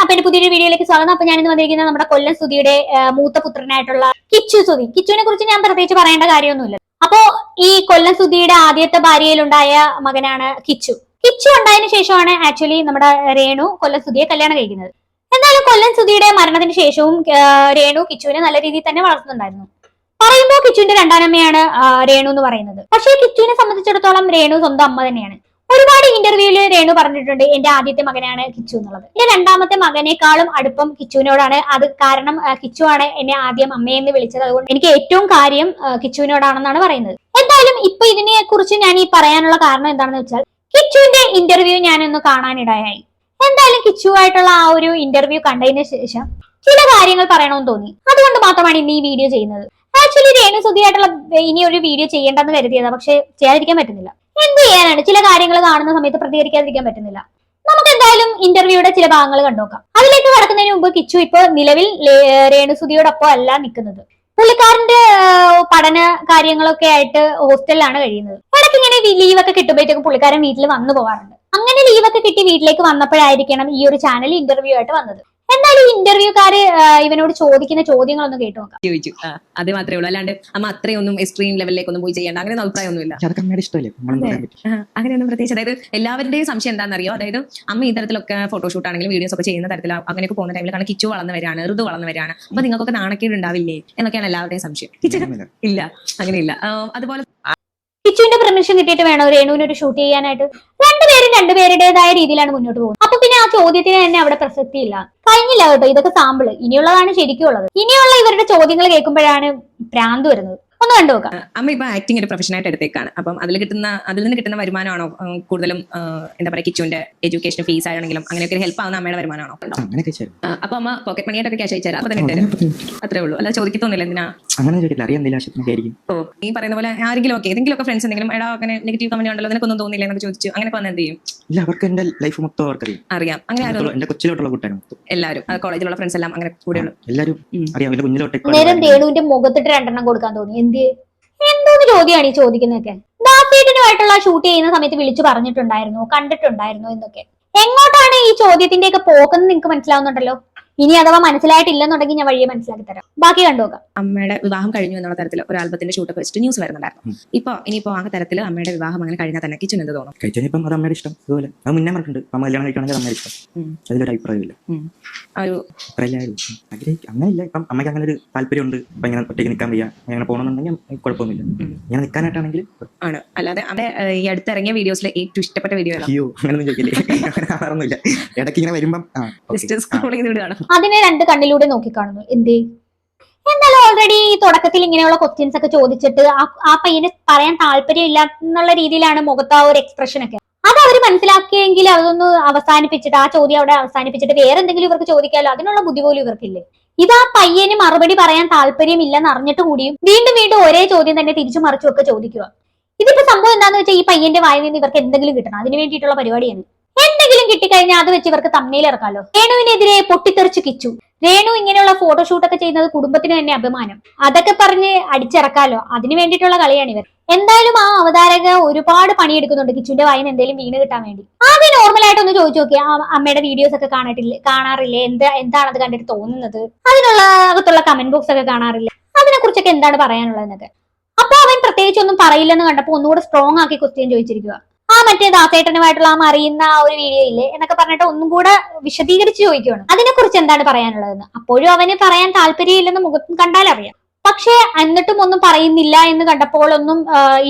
അപ്പൊ എന്റെ പുതിയൊരു വീഡിയോയിലേക്ക് സ്വാഗതം. അപ്പൊ ഞാൻ ഇന്ന് വന്നിരിക്കുന്നത് നമ്മുടെ കൊല്ലം സുധിയുടെ മൂത്ത പുത്രനായിട്ടുള്ള കിച്ചു സുധി. കിച്ചുവിനെ കുറിച്ച് ഞാൻ പ്രത്യേകിച്ച് പറയേണ്ട കാര്യമൊന്നുമില്ല. അപ്പോ ഈ കൊല്ലം സുധിയുടെ ആദ്യത്തെ ഭാര്യയിലുണ്ടായ മകനാണ് കിച്ചു. കിച്ചു ഉണ്ടായതിനു ശേഷമാണ് ആക്ച്വലി നമ്മുടെ രേണു കൊല്ലം സുധിയെ കല്യാണം കഴിക്കുന്നത്. എന്നാലും കൊല്ലം സുധിയുടെ മരണത്തിന് ശേഷവും രേണു കിച്ചുവിനെ നല്ല രീതിയിൽ തന്നെ വളർത്തുന്നുണ്ടായിരുന്നു. പറയുമ്പോൾ കിച്ചുവിന്റെ രണ്ടാനമ്മയാണ് രേണു എന്ന് പറയുന്നത്. പക്ഷേ കിച്ചുവിനെ സംബന്ധിച്ചിടത്തോളം രേണു സ്വന്തം അമ്മ തന്നെയാണ്. ഒരുപാട് ഇന്റർവ്യൂവിൽ രേണു പറഞ്ഞിട്ടുണ്ട് എന്റെ ആദ്യത്തെ മകനാണ് കിച്ചു എന്നുള്ളത്. എന്റെ രണ്ടാമത്തെ മകനേക്കാളും അടുപ്പം കിച്ചുവിനോടാണ്. അത് കാരണം കിച്ചു ആണ് എന്നെ ആദ്യം അമ്മയെന്ന് വിളിച്ചത്. അതുകൊണ്ട് എനിക്ക് ഏറ്റവും കാര്യം കിച്ചുവിനോടാണെന്നാണ് പറയുന്നത്. എന്തായാലും ഇപ്പൊ ഇതിനെ കുറിച്ച് ഞാൻ ഈ പറയാനുള്ള കാരണം എന്താണെന്ന് വെച്ചാൽ കിച്ചുവിന്റെ ഇന്റർവ്യൂ ഞാനൊന്ന് കാണാനിടയായി. എന്തായാലും കിച്ചുവായിട്ടുള്ള ആ ഒരു ഇന്റർവ്യൂ കണ്ടതിന് ശേഷം ചില കാര്യങ്ങൾ പറയണമെന്ന് തോന്നി. അതുകൊണ്ട് മാത്രമാണ് ഇന്ന് ഈ വീഡിയോ ചെയ്യുന്നത്. ആക്ച്വലി രേണു സുധിയായിട്ടുള്ള ഇനി ഒരു വീഡിയോ ചെയ്യേണ്ടെന്ന് കരുതിയതാണ് പക്ഷെ ചെയ്യാതിരിക്കാൻ പറ്റുന്നില്ല. എന്ത് ചെയ്യാനാണ്? ചില കാര്യങ്ങൾ കാണുന്ന സമയത്ത് പ്രതികരിക്കാതിരിക്കാൻ പറ്റുന്നില്ല. നമുക്ക് എന്തായാലും ഇന്റർവ്യൂയുടെ ചില ഭാഗങ്ങൾ കണ്ടുനോക്കാം. അതിലേക്ക് കടക്കുന്നതിന് മുമ്പ് കിച്ചു ഇപ്പോൾ നിലവിൽ രേണുസുതിയോടൊപ്പം അല്ല നിൽക്കുന്നത്. പുള്ളിക്കാരന്റെ പഠന കാര്യങ്ങളൊക്കെ ആയിട്ട് ഹോസ്റ്റലിലാണ് കഴിയുന്നത്. ഇടയ്ക്ക് ഇങ്ങനെ ഒക്കെ കിട്ടുമ്പോഴത്തേക്കും പുള്ളിക്കാരൻ വീട്ടിൽ വന്നു പോവാറുണ്ട്. അങ്ങനെ ലീവൊക്കെ കിട്ടി വീട്ടിലേക്ക് വന്നപ്പോഴായിരിക്കണം ഈ ഒരു ചാനൽ ഇന്റർവ്യൂ ആയിട്ട് വന്നത്. എന്തായാലും ഈ ഇന്റർവ്യൂക്കാര് ഇവനോട് ചോദിക്കുന്ന ചോദ്യങ്ങളൊന്നും കേട്ടു നോക്കാം. ചോദിച്ചു. ആ, അത് മാത്രമേ ഉള്ളൂ. അല്ലാണ്ട് അമ്മ അത്രയൊന്നും എക്സ്ട്രീം ലെവലിലേക്കൊന്നും പോയി ചെയ്യേണ്ട. അങ്ങനെ അഭിപ്രായമൊന്നുമില്ല. പക്ഷെ അതൊക്കെ അമ്മയുടെ ഇഷ്ടമല്ലേ? നമ്മളൊന്നും പറയാൻ പറ്റും. ആ, അങ്ങനെയൊന്നും പ്രത്യേകിച്ച്. അതായത് എല്ലാവരുടെയും സംശയം എന്താണെന്നറിയോ? അതായത് അമ്മ ഈ തരത്തിലൊക്കെ ഫോട്ടോഷൂട്ട് ആണെങ്കിലും വീഡിയോസ് ഒക്കെ ചെയ്യുന്ന തരത്തിൽ അങ്ങനെയൊക്കെ പോകുന്ന ടൈമിൽ കാരണം കിച്ചു വളർന്നു വരാണ് ഋതു വളർന്നു വരാണ് അപ്പൊ നിങ്ങൾക്കൊക്കെ നാണക്കേട് ഉണ്ടാവില്ലേ എന്നൊക്കെയാണ് എല്ലാവരുടെയും സംശയം. കിച്ചു. ഇല്ല അങ്ങനെയില്ല. ആ, അതുപോലെ കിച്ചുവിന്റെ പെർമിഷൻ കിട്ടിയിട്ട് വേണോ? രേണുവിന് ഒരു ഷൂട്ട് ചെയ്യാനായിട്ട്? രണ്ടുപേരും രണ്ടുപേരുടേതായ രീതിയിലാണ് മുന്നോട്ട് പോകുന്നത്. അപ്പൊ പിന്നെ ആ ചോദ്യത്തിന് തന്നെ അവിടെ പ്രസക്തി ഇല്ല. കഴിഞ്ഞില്ല കേട്ടോ ഇതൊക്കെ സാമ്പിൾ ഇനിയുള്ളതാണ് ശരിക്കും ഉള്ളത്. ഇനിയുള്ള ഇവരുടെ ചോദ്യങ്ങൾ കേൾക്കുമ്പോഴാണ് ഭ്രാന്ത് വരുന്നത്. ഒന്ന് കണ്ടു നോക്കാം. അമ്മ ഇപ്പൊ ആക്ടിങ് ഒരു പ്രൊഫഷൻ ആയിട്ട് എടുത്തേക്കാണ്. അപ്പം അതിൽ കിട്ടുന്ന അതിൽ നിന്ന് കിട്ടുന്ന വരുമാനമാണോ? കൂടുതലും എന്താ പറയുക കിച്ചുവിന്റെ എഡ്യൂക്കേഷൻ ഫീസ് ആണെങ്കിലും അങ്ങനെയൊക്കെ ഹെൽപ്പ് ആവുന്ന അമ്മയുടെ വരുമാനമാണോ? അപ്പൊ അമ്മ പോക്കറ്റ് മണി ആയിട്ടൊക്കെ ക്യാഷ് അയച്ചാൽ അപ്പൊ തന്നെ അത്രേ ഉള്ളൂ. അല്ല ചോദിക്കത്തൊന്നുമില്ല എന്തിനാ? അങ്ങനെ ഓ ഈ പറയുന്ന പോലെ ആരെങ്കിലും ഒക്കെ ഏതെങ്കിലും ഒക്കെ ഫ്രണ്ട്സ് എന്തെങ്കിലും എടാ അങ്ങനെ നെഗറ്റീവ് കമന്റ് ഉണ്ടല്ലോ നിനക്കൊന്നും തോന്നില്ല എന്നൊക്കെ ചോദിച്ചു അങ്ങനെ വന്ന് എന്ത് ചെയ്യും? ഇല്ല അവർക്ക് എന്റെ ലൈഫ് മൊത്തം അവർക്കറിയാം. അറിയാം. അങ്ങനെ ആരും എന്റെ കൊച്ചിലോട്ടുള്ള മൊത്തം. എല്ലാവരും ആ, കോളേജിലുള്ള ഫ്രണ്ട്സ് എല്ലാം അങ്ങനെ കൂടെയുള്ളൂ. എല്ലാരും ഉം. അറിയാം. കുഞ്ഞിലോട്ട് നേരം മുഖത്തിട്ട് രണ്ടെണ്ണം കൊടുക്കാൻ തോന്നി. എന്ത് എന്തോന്ന് ചോദ്യമാണ് ഈ ചോദിക്കുന്നതൊക്കെ? ദാസേട്ടനുമായിട്ടുള്ള ഷൂട്ട് ചെയ്യുന്ന സമയത്ത് വിളിച്ചു പറഞ്ഞിട്ടുണ്ടായിരുന്നു കണ്ടിട്ടുണ്ടായിരുന്നു എന്നൊക്കെ. എങ്ങോട്ടാണ് ഈ ചോദ്യത്തിന്റെ ഒക്കെ പോക്കെന്ന് നിങ്ങൾക്ക് മനസ്സിലാവുന്നുണ്ടല്ലോ? ഇനി അഥവാ മനസ്സിലായിട്ടില്ലെന്നുണ്ടെങ്കിൽ ഞാൻ വഴിയെ മനസ്സിലാക്കി തരാം. ബാക്കി കണ്ടുനോക്കാം അമ്മയുടെ വിവാഹം കഴിഞ്ഞു എന്നുള്ള തരത്തിൽ ഒരു ആൽബത്തിന്റെ ഷൂട്ടൊക്കെ വെച്ചിട്ട് ന്യൂസ് വരുന്നുണ്ടായിരുന്നു. ഇപ്പൊ ഇനിയിപ്പോ ആ തരത്തിൽ അമ്മയുടെ വിവാഹം അങ്ങനെ കഴിഞ്ഞാൽ തന്നെ കിച്ചൻ എന്ത് തോന്നും? കഴിച്ചപ്പം അത് അമ്മയുടെ ഇഷ്ടം. അതുപോലെ അത് മുന്നേ പറഞ്ഞിട്ടുണ്ട് അമ്മ കല്യാണം കഴിക്കണമെങ്കിൽ അമ്മയുടെ ഇഷ്ടം. അതിലൊരു അഭിപ്രായമില്ല. ഇല്ല ഒരു അങ്ങനെയില്ല. ഇപ്പം അമ്മയ്ക്ക് അങ്ങനെ ഒരു താല്പര്യമുണ്ട്. ഇപ്പൊ ഇങ്ങനെ ഒറ്റയ്ക്ക് നിൽക്കാൻ വയ്യ. അങ്ങനെ പോകണമെന്നുണ്ടെങ്കിൽ കുഴപ്പമൊന്നുമില്ല. ഞാൻ ഇങ്ങനെ നിൽക്കാനായിട്ടാണെങ്കിൽ ആണ്. അല്ലാതെ അവിടെ ഈ അടുത്തിറങ്ങിയ വീഡിയോസിലെ ഏറ്റവും ഇഷ്ടപ്പെട്ട വീഡിയോ അയ്യോ അങ്ങനെയൊന്നും ചോദിക്കില്ലേ? അങ്ങനെ കാണാറൊന്നുമില്ല ഇടയ്ക്ക് ഇങ്ങനെ വരുമ്പം. ജസ്റ്റ് സ്ക്രോൾ ചെയ്ത് വിടുകയാണ് അതിനെ രണ്ട് കണ്ണിലൂടെ നോക്കിക്കാണുന്നു. എന്തേ? എന്നാലും ഓൾറെഡി തുടക്കത്തിൽ ഇങ്ങനെയുള്ള ക്വസ്റ്റ്യൻസ് ഒക്കെ ചോദിച്ചിട്ട് ആ- പയ്യന് പറയാൻ താല്പര്യമില്ല എന്നുള്ള രീതിയിലാണ് മുഖത്ത് ആ ഒരു എക്സ്പ്രഷൻ ഒക്കെ. അത് അവർ മനസ്സിലാക്കിയെങ്കിൽ അതൊന്ന് അവസാനിപ്പിച്ചിട്ട് ആ ചോദ്യം അവിടെ അവസാനിപ്പിച്ചിട്ട് വേറെ എന്തെങ്കിലും ഇവർക്ക് ചോദിക്കാമല്ലോ അതിനുള്ള ബുദ്ധി പോലും ഇവർക്കില്ലേ? ഇത് ആ പയ്യന് മറുപടി പറയാൻ താല്പര്യമില്ലെന്ന് അറിഞ്ഞിട്ട് കൂടിയും വീണ്ടും വീണ്ടും ഒരേ ചോദ്യം തന്നെ തിരിച്ചു മറിച്ചും ഒക്കെ ചോദിക്കുക. ഇതിപ്പോ സംഭവം എന്താന്ന് വെച്ചാൽ ഈ പയ്യന്റെ വായിൽ നിന്ന് ഇവർക്ക് എന്തെങ്കിലും കിട്ടണം. അതിന് വേണ്ടിയിട്ടുള്ള പരിപാടിയാണ്. എന്തെങ്കിലും കിട്ടിക്കഴിഞ്ഞാൽ അത് വെച്ച് ഇവർക്ക് തമ്മയിൽ ഇറക്കാലോ. രേണുവിനെതിരെ പൊട്ടിത്തെറിച്ച് കിച്ചു. രേണു ഇങ്ങനെയുള്ള ഫോട്ടോഷൂട്ട് ഒക്കെ ചെയ്യുന്നത് കുടുംബത്തിന് തന്നെ അഭിമാനം. അതൊക്കെ പറഞ്ഞ് അടിച്ചിറക്കാലോ. അതിന് വേണ്ടിയിട്ടുള്ള കളിയാണ് ഇവർ എന്തായാലും ആ അവതാരക ഒരുപാട് പണിയെടുക്കുന്നുണ്ട്. കിച്ചുവിന്റെ വായിന് എന്തെങ്കിലും വീണ് കിട്ടാൻ വേണ്ടി. ആദ്യം നോർമൽ ആയിട്ട് ഒന്ന് ചോദിച്ചു നോക്കിയാ അമ്മയുടെ വീഡിയോസ് ഒക്കെ കാണാറില്ല കാണാറില്ലേ? എന്താ എന്താണ് അത് കണ്ടിട്ട് തോന്നുന്നത്? അതിനുള്ള അകത്തുള്ള കമന്റ് ബോക്സ് ഒക്കെ കാണാറില്ല? അതിനെ കുറിച്ചൊക്കെ എന്താണ് പറയാനുള്ളതെന്നൊക്കെ. അപ്പൊ അവൻ പ്രത്യേകിച്ച് ഒന്നും പറയില്ലെന്ന് കണ്ടപ്പോ ഒന്നുകൂടെ സ്ട്രോങ് ആക്കി ക്വസ്റ്റ്യൻ ചോദിച്ചിരിക്കുക ആ മറ്റേ ദാസേട്ടനുമായിട്ടുള്ള ആ അറിയുന്ന ആ ഒരു വീഡിയോ ഇല്ലേ? എന്നൊക്കെ പറഞ്ഞിട്ട് ഒന്നും കൂടെ വിശദീകരിച്ച് ചോദിക്കുകയാണ് അതിനെ കുറിച്ച് എന്താണ് പറയാനുള്ളതെന്ന്? അപ്പോഴും അവന് പറയാൻ താല്പര്യമില്ലെന്ന് മുഖത്തും കണ്ടാൽ അറിയാം. പക്ഷേ എന്നിട്ടും ഒന്നും പറയുന്നില്ല എന്ന് കണ്ടപ്പോൾ ഒന്നും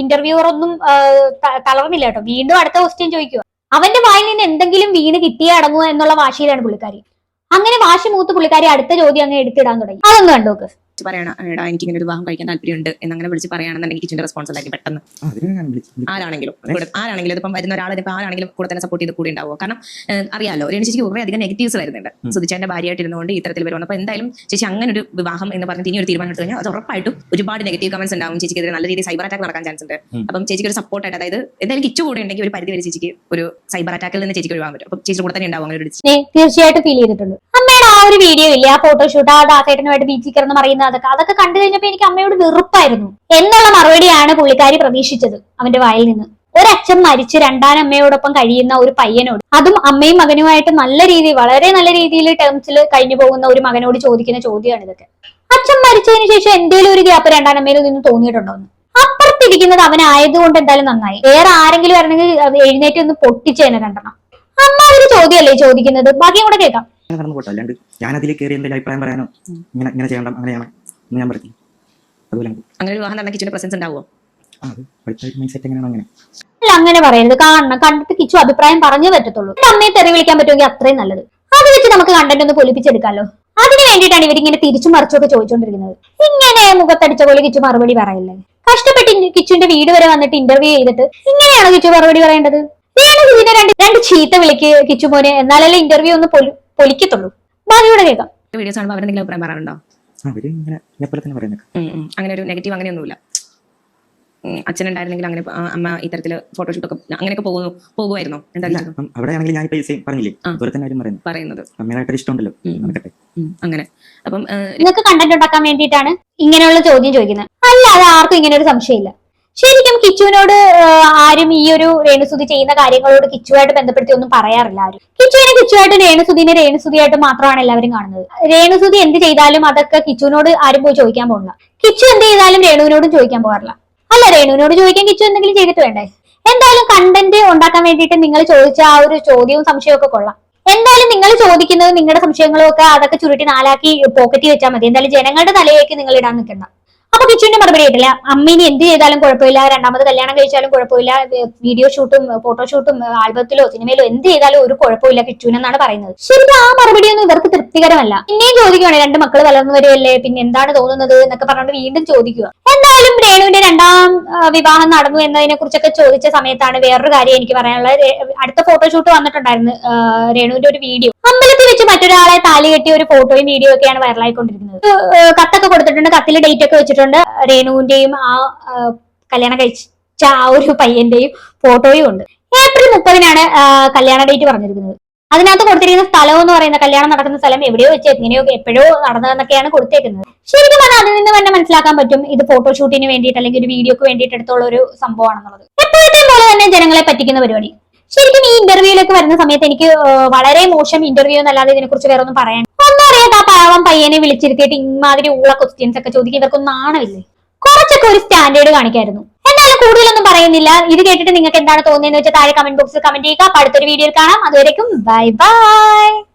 ഇന്റർവ്യൂവർ ഒന്നും തളർന്നില്ല കേട്ടോ. വീണ്ടും അടുത്ത ക്വസ്റ്റ്യൻ ചോദിക്കുക അവന്റെ വായിൽ നിന്ന് എന്തെങ്കിലും വീണ് കിട്ടിയ അടങ്ങുക എന്നുള്ള വാശിയിലാണ് പുള്ളിക്കാരി. അങ്ങനെ വാശി മൂത്ത് പുള്ളിക്കാരി അടുത്ത ചോദ്യം അങ്ങ് എടുത്തിടാൻ തുടങ്ങി. അതൊന്ന് കണ്ടു നോക്ക്. പറയണം എടാ എനിക്ക് ഇങ്ങനെ ഒരു വിവാഹം കഴിക്കാൻ താല്പര്യമുണ്ട് എന്നങ്ങനെ വിളിച്ച് പറയുകയാണെന്നുണ്ടെങ്കിൽ കിച്ചന്റെ റെസ്പോൺസ് ആയിരിക്കും പെട്ടെന്ന്. ആരാണെങ്കിലും കൂടെ ആരാണെങ്കിലും ഇതിപ്പം വരുന്ന ഒരാളെ ഇപ്പം ആരാണെങ്കിലും കൂടെ തന്നെ സപ്പോർട്ട് ചെയ്ത് കൂടി ഉണ്ടാവുക കാരണം അറിയാലോ രേണു ചേച്ചിക്ക് കുറേ അധികം നെഗറ്റീവ്സ് വരുന്നുണ്ട്. സുധിച്ചേന്റെ ഭാര്യയായിട്ട് ഇരുന്നുകൊണ്ട് ഇത്തരത്തിൽ വരുന്നത് അപ്പോൾ എന്തായാലും ചേച്ചി അങ്ങനെ ഒരു വിവാഹം എന്ന് പറഞ്ഞ് ഇനി ഒരു തീരുമാനം എടുത്തു കഴിഞ്ഞാൽ അത് ഉറപ്പായിട്ടും ഒരുപാട് നെഗറ്റീവ് കമന്റ്സ് ഉണ്ടാവും ചേച്ചിക്ക് ചേച്ചിക്കെതിരെ. നല്ല രീതിയിൽ സൈബർ അറ്റാക്ക് നടക്കാൻ ചാൻസ് ഉണ്ട്. അപ്പം ചേച്ചിക്ക് ഒരു സപ്പോർട്ട് ആയിട്ട് അതായത് എന്തായാലും കിച്ചു കൂടെ ഉണ്ടെങ്കിൽ ഒരു പരിധി വരെ ചേച്ചിക്ക് ഒരു സൈബർ അറ്റാക്കിൽ നിന്ന് ചേച്ചിക്ക് ഒഴിവാൻ പറ്റും. അപ്പം ചേച്ചി കൂടെ തന്നെ ഉണ്ടാവും അങ്ങനെ ഒരു തീർച്ചയായിട്ടും ഫീൽ ചെയ്തിട്ടുണ്ട്. അമ്മയുടെ ആ ഒരു വീഡിയോ ഇല്ലേ? ആ ഫോട്ടോഷൂട്ട് ആ ദാസേട്ടനുമായിട്ട് ബീച്ചിൽ കിടന്ന് പറയുന്ന അതൊക്കെ അതൊക്കെ കണ്ടു കഴിഞ്ഞപ്പോ എനിക്ക് അമ്മയോട് വെറുപ്പായിരുന്നു. എന്നുള്ള മറുപടിയാണ് പുള്ളിക്കാരി പ്രതീക്ഷിച്ചത് അവന്റെ വായിൽ നിന്ന്. ഒരച്ഛൻ മരിച്ച് രണ്ടാനമ്മയോടൊപ്പം കഴിയുന്ന ഒരു പയ്യനോട്. അതും അമ്മയും മകനുമായിട്ട് നല്ല രീതിയിൽ വളരെ നല്ല രീതിയിൽ ടേംസിൽ കഴിഞ്ഞു പോകുന്ന ഒരു മകനോട് ചോദിക്കുന്ന ചോദ്യമാണ് ഇതൊക്കെ. അച്ഛൻ മരിച്ചതിന് ശേഷം എന്തേലും ഒരു ഗ്യാപ്പ് രണ്ടാനമ്മയിൽ നിന്ന് തോന്നിയിട്ടുണ്ടോ എന്ന്? അപ്പുറത്തിരിക്കുന്നത് അവനായതുകൊണ്ട് എന്തായാലും നന്നായി. വേറെ ആരെങ്കിലും വരണമെങ്കിൽ എഴുന്നേറ്റ് ഒന്ന് പൊട്ടിച്ചേനെ രണ്ടെണ്ണം അമ്മ ഒരു ചോദ്യമല്ലേ ചോദിക്കുന്നത്? ബാക്കിയും കൂടെ കേൾക്കാം. അങ്ങനെ കടന്നു പോട്ടോ അല്ലാണ്ട് ഞാൻ അതിൽ കയറി എന്തെങ്കിലും അഭിപ്രായം പറയാനോ? ഇങ്ങനെ ഇങ്ങനെ ചെയ്യണം അങ്ങനെയാണ്. എന്ന് ഞാൻ പറഞ്ഞു അതുപോലെ അങ്ങ് അങ്ങനെ ഒരു വിവാഹം നടന്ന കിച്ചുവിന്റെ പ്രസൻസ് ഉണ്ടാവുമോ ആ അത് ഇപ്പോഴത്തെ മൈൻഡ് സെറ്റ് എങ്ങനെയാണ് അങ്ങനെ. അല്ല അങ്ങനെ പറയരുത്. കാണണം. കണ്ടിട്ട് കിച്ചു അഭിപ്രായം പറഞ്ഞേ പറ്റത്തുള്ളൂ. എന്റെ അമ്മയെ തെറി വിളിക്കാൻ പറ്റുമെങ്കിൽ അത്രയും നല്ലത്. അത് വെച്ച് നമുക്ക് കണ്ടന്റ് ഒന്ന് പൊലിപ്പിച്ചെടുക്കാമല്ലോ അതിന് വേണ്ടിയിട്ടാണ് ഇവരിങ്ങനെ തിരിച്ചും മറിച്ചൊക്കെ ചോദിച്ചുകൊണ്ടിരിക്കുന്നത് ഇങ്ങനെ മുഖത്തടിച്ച പോലെ കിച്ചു മറുപടി പറയില്ലേ? കഷ്ടപ്പെട്ട് ഇൻ- കിച്ചുവിന്റെ വീട് വരെ വന്നിട്ട് ഇന്റർവ്യൂ ചെയ്തിട്ട് ഇങ്ങനെയാണോ കിച്ചു മറുപടി പറയേണ്ടത്? ഞാൻ ഇതിനെ രണ്ട് രണ്ട് ചീത്ത വിളിക്ക് കിച്ചു മോനെ. എന്നാലല്ലേ ഇന്റർവ്യൂ ഒന്ന് പൊലി- പൊലിക്കത്തുള്ളൂ ബാക്കിയൂടെ കേൾക്കാം. വീഡിയോസ് കാണുമ്പോൾ അവരെന്തെങ്കിലും അഭിപ്രായം പറയാറുണ്ടോ? അവർ ഇങ്ങനെ എന്നെപ്പോലെ തന്നെ പറയുന്നത്. അങ്ങനെ ഒരു നെഗറ്റീവ് അങ്ങനെയൊന്നുമില്ല. അച്ഛനുണ്ടായിരുന്നെങ്കിൽ അങ്ങനെ അമ്മ ഇത്തരത്തിൽ ഫോട്ടോഷൂട്ടൊക്കെ അങ്ങനെയൊക്കെ പോകുന്നു പോകുമായിരുന്നോ? അല്ല എന്തായാലും അവിടെ ആണെങ്കിൽ ഞാൻ ഇപ്പൊ സെയിം പറഞ്ഞില്ലേ? ആ. അതുപോലെ തന്നെ കാര്യം പറയുന്നത് പറയുന്നത്. അമ്മയായിട്ടൊരു ഇഷ്ടമുണ്ടല്ലോ. നടക്കട്ടെ. അങ്ങനെ. അപ്പം ആ, നിങ്ങൾക്ക് കണ്ടന്റ് ഉണ്ടാക്കാൻ വേണ്ടിയിട്ടാണ് ഇങ്ങനെയുള്ള ചോദ്യം ചോദിക്കുന്നത്. അല്ലാതെ ആർക്കും ഇങ്ങനെ ഒരു സംശയമില്ല. ശരിക്കും കിച്ചുവിനോട് ആരും ഈ ഒരു രേണുസുതി ചെയ്യുന്ന കാര്യങ്ങളോട് കിച്ചുവായിട്ട് ബന്ധപ്പെടുത്തി ഒന്നും പറയാറില്ല ആരും. കിച്ചുവിനെ കിച്ചുവായിട്ട് രേണുസുതിനെ രേണുസുതിയായിട്ട് മാത്രമാണ് എല്ലാവരും കാണുന്നത്. രേണുസുതി എന്ത് ചെയ്താലും അതൊക്കെ കിച്ചുവിനോട് ആരും പോയി ചോദിക്കാൻ പോകില്ല. കിച്ചു എന്ത് ചെയ്താലും രേണുവിനോടും ചോദിക്കാൻ പോകാറില്ല. അല്ല രേണുവിനോട് ചോദിക്കാൻ കിച്ചു എന്തെങ്കിലും ചെയ്തിട്ട് വേണ്ടേ? എന്തായാലും കണ്ടന്റ് ഉണ്ടാക്കാൻ വേണ്ടിയിട്ട് നിങ്ങൾ ചോദിച്ച ആ ഒരു ചോദ്യവും സംശയവും ഒക്കെ കൊള്ളാം. എന്തായാലും നിങ്ങൾ ചോദിക്കുന്നത് നിങ്ങളുടെ സംശയങ്ങളും ഒക്കെ അതൊക്കെ ചുരുട്ടി നാലാക്കി പോക്കറ്റി വെച്ചാൽ മതി. എന്തായാലും ജനങ്ങളുടെ തലയിലേക്ക് നിങ്ങൾ ഇടാൻ നിൽക്കണ്ട. അപ്പൊ കിച്ചുവിന്റെ മറുപടി ആയിട്ടില്ല. അമ്മീനി എന്ത് ചെയ്താലും കുഴപ്പമില്ല. രണ്ടാമത് കല്യാണം കഴിച്ചാലും കുഴപ്പമില്ല. വീഡിയോ ഷൂട്ടും ഫോട്ടോ ഷൂട്ടും ആൽബത്തിലോ സിനിമയിലോ എന്ത് ചെയ്താലും ഒരു കുഴപ്പമില്ല കിച്ചുവിനെന്നാണ് പറയുന്നത്. ശരിക്കും ആ മറുപടി ഒന്നും ഇവർക്ക് തൃപ്തികരമല്ല. പിന്നെയും ചോദിക്കുകയാണ് രണ്ട് മക്കൾ വളർന്നു വരുമല്ലേ പിന്നെ എന്താണ് തോന്നുന്നത് എന്നൊക്കെ പറഞ്ഞുകൊണ്ട് വീണ്ടും ചോദിക്കുക എന്തായാലും രേണുവിന്റെ രണ്ടാം വിവാഹം നടന്നു എന്നതിനെ കുറിച്ചൊക്കെ ചോദിച്ച സമയത്താണ് വേറൊരു കാര്യം എനിക്ക് പറയാനുള്ളത്. അടുത്ത ഫോട്ടോഷൂട്ട് വന്നിട്ടുണ്ടായിരുന്നു രേണുവിന്റെ ഒരു വീഡിയോ അമ്പലത്തിൽ വെച്ച് മറ്റൊരാളെ താലി കെട്ടിയ ഒരു ഫോട്ടോയും വീഡിയോ ഒക്കെയാണ് വൈറലായിക്കൊണ്ടിരിക്കുന്നത് കത്തൊക്കെ കൊടുത്തിട്ടുണ്ട് കത്തിൽ ഡേറ്റ് ഒക്കെ വെച്ചിട്ടുണ്ട്. രേണുവിന്റെയും ആ കല്യാണം കഴിച്ച ആ ഒരു പയ്യന്റെയും ഫോട്ടോയും ഉണ്ട്. ഏപ്രിൽ മുപ്പതിനാണ് കല്യാണ ഡേറ്റ് പറഞ്ഞിരിക്കുന്നത്. അതിനകത്ത് കൊടുത്തിരിക്കുന്ന സ്ഥലം എന്ന് പറയുന്ന കല്യാണം നടക്കുന്ന സ്ഥലം എവിടെയോ വെച്ച് എങ്ങനെയോ എപ്പോഴോ നടന്നതെന്നൊക്കെയാണ് കൊടുത്തേക്കുന്നത്. ശരിക്കും പറഞ്ഞാൽ അതിൽ നിന്ന് തന്നെ മനസ്സിലാക്കാൻ പറ്റും ഇത് ഫോട്ടോഷൂട്ടിന് വേണ്ടിയിട്ട് അല്ലെങ്കിൽ ഒരു വീഡിയോക്ക് വേണ്ടിയിട്ട് എടുത്തുള്ള ഒരു സംഭവമാണെന്നുള്ളത്. എപ്പോഴത്തെ പോലെ തന്നെ ജനങ്ങളെ പറ്റിക്കുന്ന പരിപാടി. ശരിക്കും ഈ ഇന്റർവ്യൂയിലേക്ക് വരുന്ന സമയത്ത് എനിക്ക് വളരെ മോശം ഇന്റർവ്യൂ എന്നല്ലാതെ ഇതിനെക്കുറിച്ച് വേറെ ഒന്നും പറയാൻ ഒന്നും അറിയാത്ത ആ പാവം പയ്യനെ വിളിച്ചിരുത്തിയിട്ട് ഇമാതിരി ഉള്ള ക്വസ്റ്റ്യൻസ് ഒക്കെ ചോദിക്കും. ഇവർക്കൊന്നും നാണമില്ലേ കുറച്ചൊക്കെ ഒരു സ്റ്റാൻഡേർഡ് കാണിക്കായിരുന്നു. കൂടുതലൊന്നും പറയുന്നില്ല. ഇത് കേട്ടിട്ട് നിങ്ങൾക്ക് എന്താണ് തോന്നിയെന്ന് വെച്ചാൽ താഴെ കമന്റ് ബോക്സിൽ കമന്റ് ചെയ്യുക. അടുത്തൊരു വീഡിയോയിൽ കാണാം. അതുവരേക്കും ബൈ ബൈ